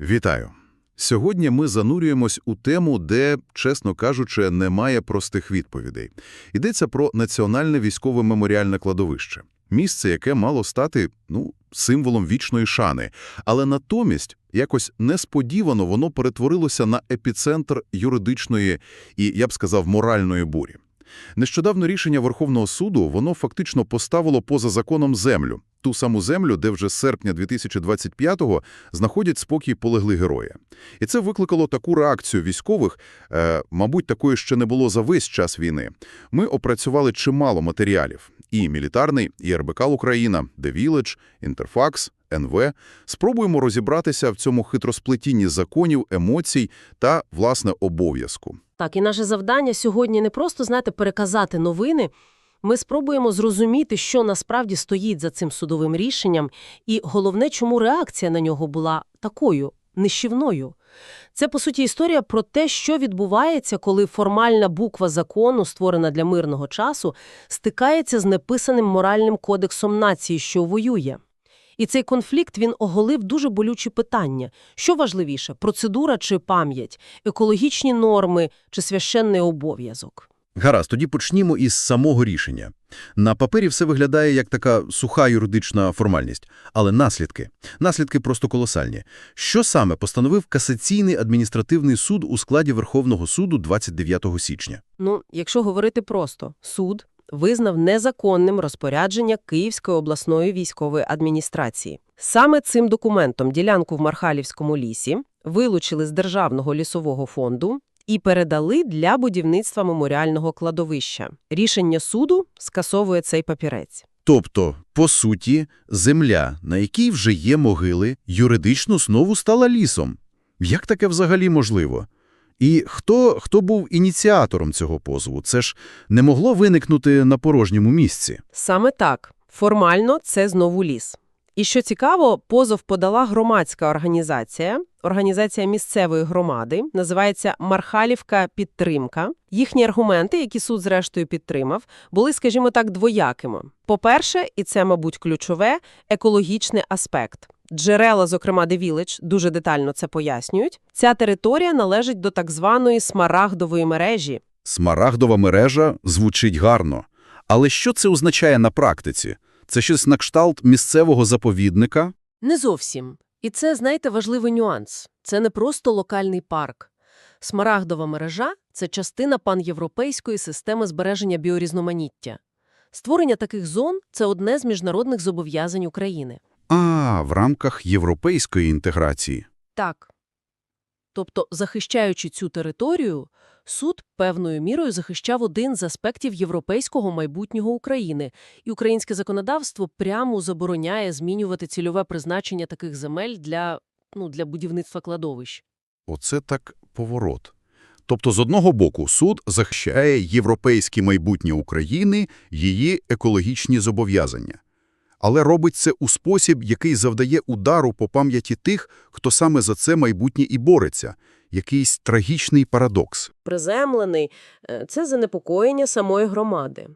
Вітаю! Сьогодні ми занурюємось у тему, де, чесно кажучи, немає простих відповідей. Йдеться про Національне військове меморіальне кладовище. Місце, яке мало стати, ну, символом вічної шани. Але натомість, якось несподівано воно перетворилося на епіцентр юридичної і, я б сказав, моральної бурі. Нещодавно рішення Верховного суду, воно фактично поставило поза законом землю. Ту саму землю, де вже з серпня 2025-го знаходять спокій полегли герої. І це викликало таку реакцію військових, е, мабуть, такої ще не було за весь час війни. Ми опрацювали чимало матеріалів. І мілітарний, і РБК Україна, The Village, Інтерфакс, НВ. Спробуємо розібратися в цьому хитросплетінні законів, емоцій та, власне, обов'язку. Так, і наше завдання сьогодні не просто, знаєте, переказати новини. Ми спробуємо зрозуміти, що насправді стоїть за цим судовим рішенням, і головне, чому реакція на нього була такою нищівною. Це, по суті, історія про те, що відбувається, коли формальна буква закону, створена для мирного часу, стикається з неписаним моральним кодексом нації, що воює. І цей конфлікт він оголив дуже болючі питання. Що важливіше – процедура чи пам'ять, екологічні норми чи священний обов'язок? Гаразд, тоді почнімо із самого рішення. На папері все виглядає як така суха юридична формальність, але наслідки. Наслідки просто колосальні. Що саме постановив Касаційний адміністративний суд у складі Верховного суду 29 січня? Ну, якщо говорити просто, суд визнав незаконним розпорядження Київської обласної військової адміністрації. Саме цим документом ділянку в Мархалівському лісі вилучили з Державного лісового фонду і передали для будівництва меморіального кладовища. Рішення суду скасовує цей папірець. Тобто, по суті, земля, на якій вже є могили, юридично знову стала лісом. Як таке взагалі можливо? І хто, хто був ініціатором цього позову? Це ж не могло виникнути на порожньому місці. Саме так. Формально це знову ліс. І що цікаво, позов подала громадська організація, організація місцевої громади, називається Мархалівка Підтримка. Їхні аргументи, які суд зрештою підтримав, були, скажімо так, двоякими. По-перше, і це, мабуть, ключове, екологічний аспект. Джерела, зокрема, Village, дуже детально це пояснюють. Ця територія належить до так званої смарагдової мережі, Смарагдова мережа звучить гарно. Але що це означає на практиці? Це щось на кшталт місцевого заповідника? Не зовсім. І це, знаєте, важливий нюанс. Це не просто локальний парк. Смарагдова мережа – це частина панєвропейської системи збереження біорізноманіття. Створення таких зон – це одне з міжнародних зобов'язань України. А, в рамках європейської інтеграції. Так. Тобто, захищаючи цю територію, суд певною мірою захищав один з аспектів європейського майбутнього України, і українське законодавство прямо забороняє змінювати цільове призначення таких земель для, ну, для будівництва кладовищ. Оце так поворот. Тобто, з одного боку, суд захищає європейське майбутнє України, її екологічні зобов'язання. Але робить це у спосіб, який завдає удару по пам'яті тих, хто саме за це майбутнє і бореться. Якийсь трагічний парадокс. Приземлений е, – це занепокоєння самої громади.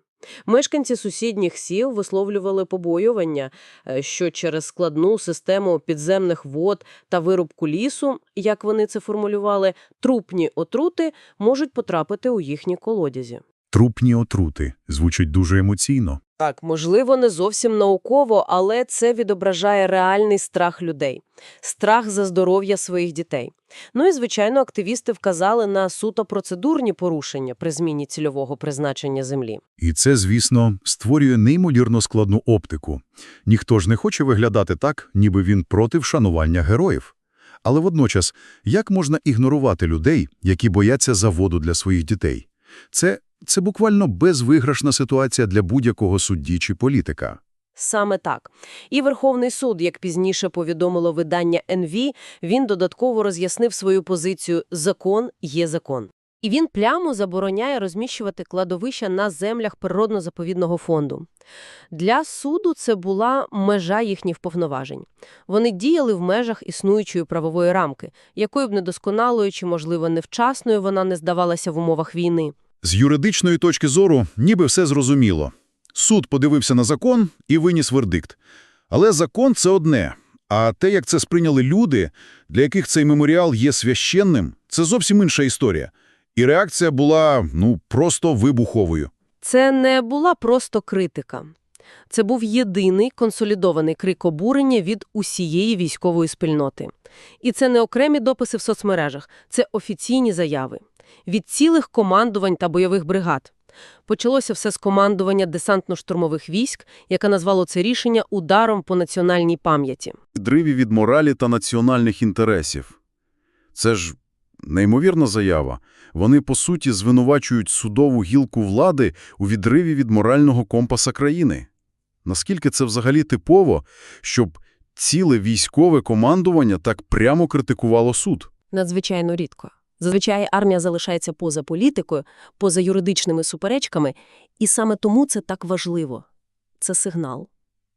Мешканці сусідніх сіл висловлювали побоювання, е, що через складну систему підземних вод та вирубку лісу, як вони це формулювали, трупні отрути можуть потрапити у їхні колодязі. Трупні отрути. Звучить дуже емоційно. Так, можливо, не зовсім науково, але це відображає реальний страх людей. Страх за здоров'я своїх дітей. Ну і, звичайно, активісти вказали на суто процедурні порушення при зміні цільового призначення землі. І це, звісно, створює неймовірно складну оптику. Ніхто ж не хоче виглядати так, ніби він проти вшанування героїв. Але водночас, як можна ігнорувати людей, які бояться заводу для своїх дітей? Це, це буквально безвиграшна ситуація для будь-якого судді чи політика. Саме так. І Верховний суд, як пізніше повідомило видання НВ, він додатково роз'яснив свою позицію «закон є закон». І він прямо забороняє розміщувати кладовища на землях природно-заповідного фонду. Для суду це була межа їхніх повноважень. Вони діяли в межах існуючої правової рамки, якою б недосконалою чи, можливо, невчасною вона не здавалася в умовах війни. З юридичної точки зору ніби все зрозуміло. Суд подивився на закон і виніс вердикт. Але закон – це одне, А те, як це сприйняли люди, для яких цей меморіал є священним, це зовсім інша історія. І реакція була, ну, просто вибуховою. Це не була просто критика. Це був єдиний консолідований крик обурення від усієї військової спільноти. І це не окремі дописи в соцмережах, це офіційні заяви. Від цілих командувань та бойових бригад. Почалося все з командування десантно-штурмових військ, яке назвало це рішення ударом по національній пам'яті. Відриві від моралі та національних інтересів. Це ж неймовірна заява. Вони, по суті, звинувачують судову гілку влади у відриві від морального компаса країни. Наскільки це взагалі типово, щоб ціле військове командування так прямо критикувало суд? Надзвичайно рідко. Зазвичай армія залишається поза політикою, поза юридичними суперечками, і саме тому це так важливо. Це сигнал.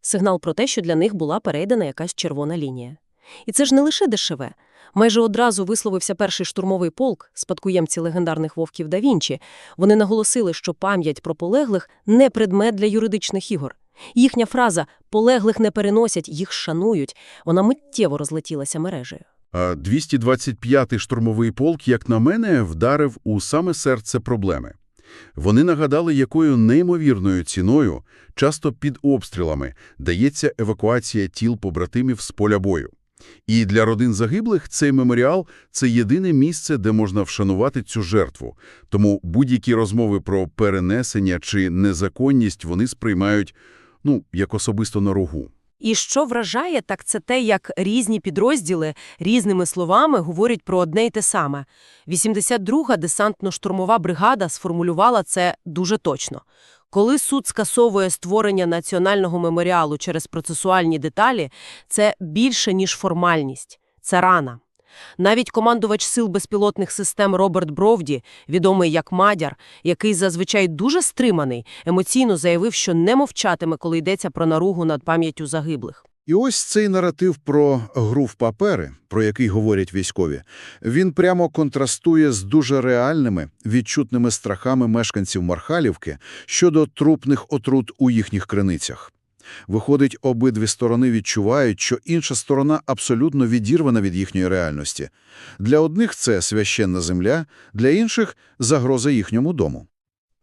Сигнал про те, що для них була перейдена якась червона лінія. І це ж не лише дешеве. Майже одразу висловився перший штурмовий полк, спадкоємці легендарних вовків да Вінчі. Вони наголосили, що пам'ять про полеглих – не предмет для юридичних ігор. Їхня фраза «полеглих не переносять, їх шанують» вона миттєво розлетілася мережею. А 225-й штурмовий полк, як на мене, вдарив у саме серце проблеми. Вони нагадали, якою неймовірною ціною, часто під обстрілами, дається евакуація тіл побратимів з поля бою. І для родин загиблих цей меморіал – це єдине місце, де можна вшанувати цю жертву. Тому будь-які розмови про перенесення чи незаконність вони сприймають, ну, як особисто на рогу. І що вражає, так це те, як різні підрозділи різними словами говорять про одне й те саме. 82-га десантно-штурмова бригада сформулювала це дуже точно. Коли суд скасовує створення національного меморіалу через процесуальні деталі, це більше, ніж формальність. Це рана. Навіть командувач сил безпілотних систем Роберт Бровді, відомий як Мадяр, який зазвичай дуже стриманий, емоційно заявив, що не мовчатиме, коли йдеться про наругу над пам'яттю загиблих. І ось цей наратив про гру в папери, про який говорять військові, він прямо контрастує з дуже реальними, відчутними страхами мешканців Мархалівки щодо трупних отрут у їхніх криницях. Виходить, обидві сторони відчувають, що інша сторона абсолютно відірвана від їхньої реальності. Для одних це священна земля, для інших – загроза їхньому дому.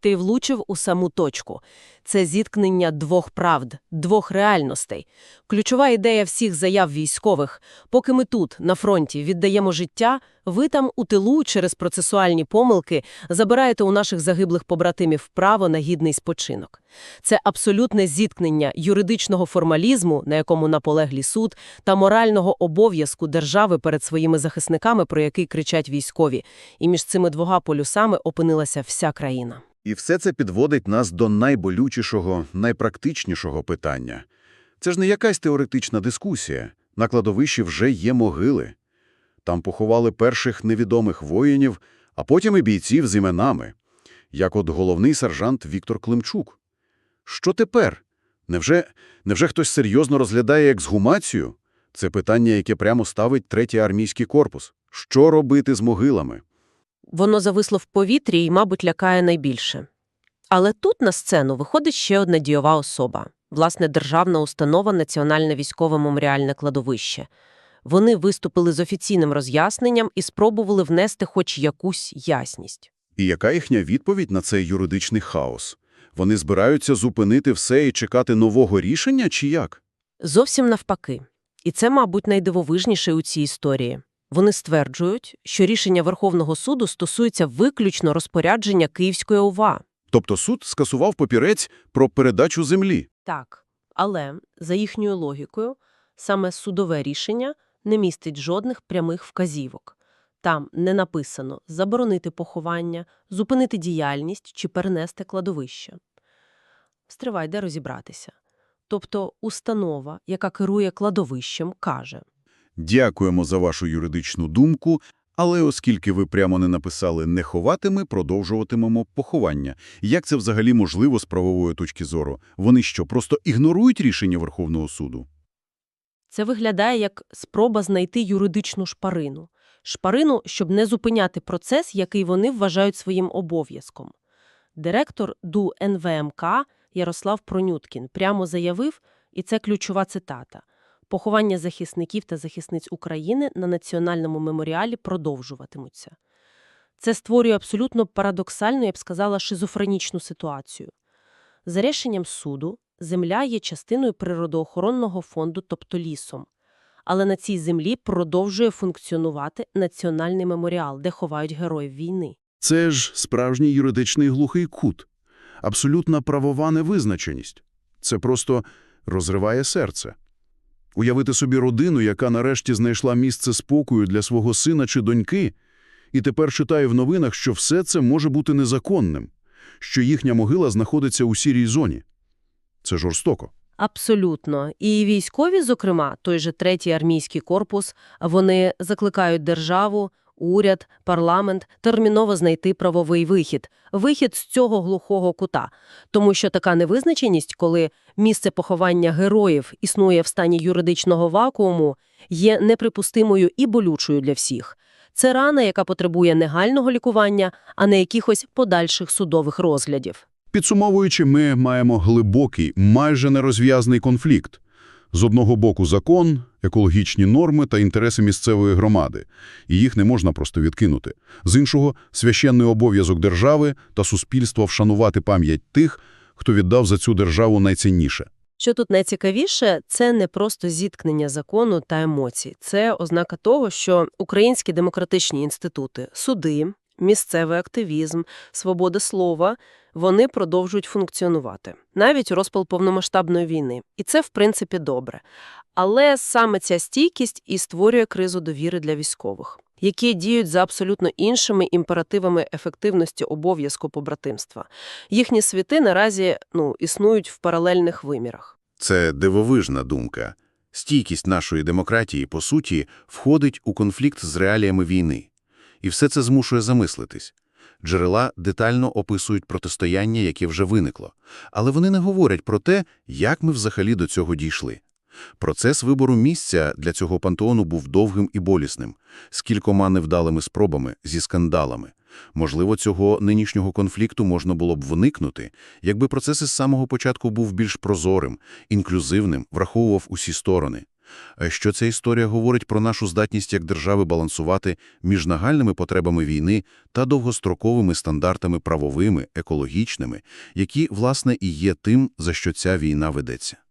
Ти влучив у саму точку. Це зіткнення двох правд, двох реальностей. Ключова ідея всіх заяв військових. Поки ми тут, на фронті, віддаємо життя, ви там у тилу через процесуальні помилки забираєте у наших загиблих побратимів право на гідний спочинок. Це абсолютне зіткнення юридичного формалізму, на якому наполеглі суд, та морального обов'язку держави перед своїми захисниками, про який кричать військові. І між цими двома полюсами опинилася вся країна. І все це підводить нас до найболючішого, найпрактичнішого питання. Це ж не якась теоретична дискусія. На кладовищі вже є могили. Там поховали перших невідомих воїнів, а потім і бійців з іменами, як от головний сержант Віктор Климчук. Що тепер? Невже, невже хтось серйозно розглядає ексгумацію? Це питання, яке прямо ставить третій армійський корпус. Що робити з могилами? Воно зависло в повітрі і, мабуть, лякає найбільше. Але тут на сцену виходить ще одна дієва особа – власне, державна установа Національне військове меморіальне кладовище. Вони виступили з офіційним роз'ясненням і спробували внести хоч якусь ясність. І яка їхня відповідь на цей юридичний хаос? Вони збираються зупинити все і чекати нового рішення, чи як? Зовсім навпаки. І це, мабуть, найдивовижніше у цій історії. Вони стверджують, що рішення Верховного суду стосується виключно розпорядження Київської ОВА. Тобто суд скасував папірець про передачу землі. Так, але, за їхньою логікою, саме судове рішення не містить жодних прямих вказівок. Там не написано заборонити поховання, зупинити діяльність чи перенести кладовище. Стривай, де розібратися. Тобто установа, яка керує кладовищем, каже Дякуємо за вашу юридичну думку, але оскільки ви прямо не написали «не ховати», ми продовжуватимемо поховання. Як це взагалі можливо з правової точки зору? Вони що, просто ігнорують рішення Верховного суду? Це виглядає як спроба знайти юридичну шпарину. Шпарину, щоб не зупиняти процес, який вони вважають своїм обов'язком. Директор ДУ НВМК Ярослав Пронюткін прямо заявив, і це ключова цитата, Поховання захисників та захисниць України на національному меморіалі продовжуватимуться. Це створює абсолютно парадоксальну, я б сказала, шизофренічну ситуацію. За рішенням суду, земля є частиною природоохоронного фонду, тобто лісом. Але на цій землі продовжує функціонувати національний меморіал, де ховають героїв війни. Це ж справжній юридичний глухий кут. Абсолютна правова невизначеність. Це просто розриває серце. Уявити собі родину, яка нарешті знайшла місце спокою для свого сина чи доньки, і тепер читає в новинах, що все це може бути незаконним, що їхня могила знаходиться у сірій зоні. Це жорстоко. Абсолютно. І військові, зокрема, той же третій армійський корпус, вони закликають державу, уряд, парламент терміново знайти правовий вихід. Вихід з цього глухого кута. Тому що така невизначеність, коли місце поховання героїв існує в стані юридичного вакууму, є неприпустимою і болючою для всіх. Це рана, яка потребує негального лікування, а не якихось подальших судових розглядів. Підсумовуючи, ми маємо глибокий, майже нерозв'язний конфлікт. З одного боку закон, екологічні норми та інтереси місцевої громади, і їх не можна просто відкинути. З іншого – священний обов'язок держави та суспільства вшанувати пам'ять тих, хто віддав за цю державу найцінніше. Що тут найцікавіше, це не просто зіткнення закону та емоцій. Це ознака того, що українські демократичні інститути, суди, місцевий активізм, свобода слова – вони продовжують функціонувати. Навіть розпал повномасштабної війни. І це, в принципі, добре. Але саме ця стійкість і створює кризу довіри для військових, які діють за абсолютно іншими імперативами ефективності обов'язку побратимства. Їхні світи наразі ну, існують в паралельних вимірах. Це дивовижна думка. Стійкість нашої демократії, по суті, входить у конфлікт з реаліями війни. І все це змушує замислитись. Джерела детально описують протистояння, яке вже виникло. Але вони не говорять про те, як ми взагалі до цього дійшли. Процес вибору місця для цього пантеону був довгим і болісним, з кількома невдалими спробами, зі скандалами. Можливо, цього нинішнього конфлікту можна було б вникнути, якби процес із самого початку був більш прозорим, інклюзивним, враховував усі сторони. А Що ця історія говорить про нашу здатність як держави балансувати між нагальними потребами війни та довгостроковими стандартами правовими, екологічними, які, власне, і є тим, за що ця війна ведеться.